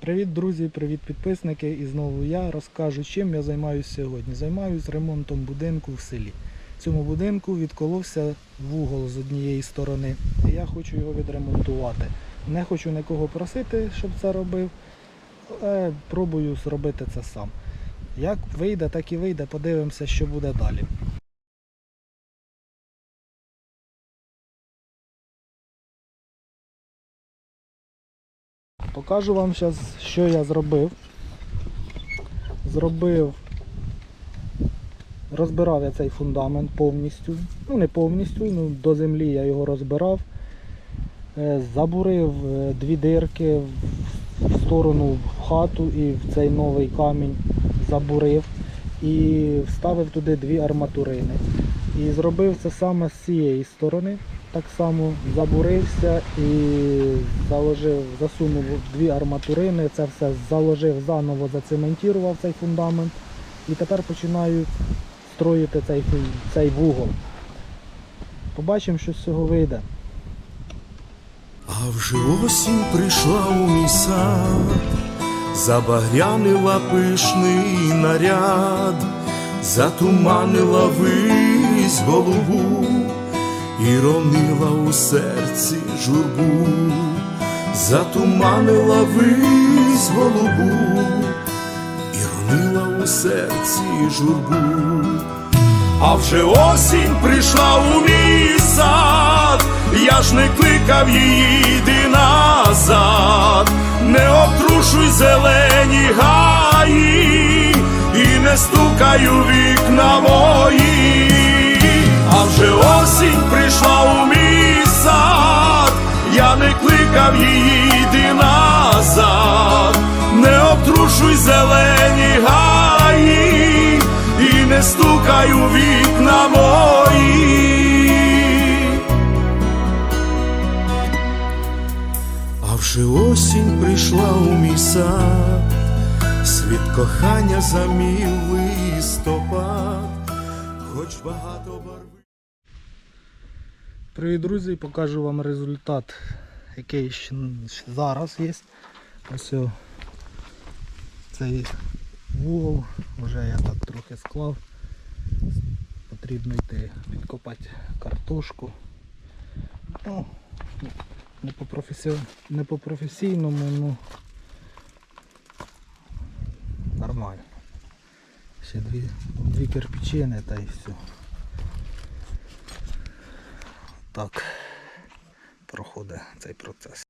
Привіт, друзі, привіт, підписники. І знову я розкажу, чим я займаюся сьогодні. Займаюся ремонтом будинку в селі. Цьому будинку відколовся вугол з однієї сторони, і я хочу його відремонтувати. Не хочу нікого просити, щоб це робив, але пробую зробити це сам. Як вийде, так і вийде. Подивимося, що буде далі. Покажу вам зараз, що я зробив. Зробив, розбирав я цей фундамент повністю. Ну не повністю, ну до землі я його розбирав. Е, Забурив е, дві дирки в в сторону в хату і в цей новий камінь забурив і вставив туди дві арматурини. І зробив це саме з цієї сторони. Так само забурився і заложив, засунув дві арматурини, це все заложив заново, зацементував цей фундамент. І тепер починаю строїти цей, цей вугол. Побачимо, що з цього вийде. А вже осінь прийшла у мій сад, забагрянила пишний наряд, затуманила вись голову і ронила у серці журбу, затуманила вись голову і ронила у серці журбу. А вже осінь прийшла у мій сад, я ж не кликав її, йди назад, не обтрушуй зелені гаї, і не стукай у вікна мої, обтрушуй зелені гаї, і не стукай у вікна мої. А вже осінь прийшла у мій сад, світ кохання замів листопад, хоч багато барви. Привіт, друзі! Покажу вам результат, який ще зараз є. Ось цей вугол вже я так трохи склав. Потрібно йти підкопати картошку. Ну, не по, професі... не по професійному, ну нормально. Ще дві, дві кирпичини та й все. Так проходить цей процес.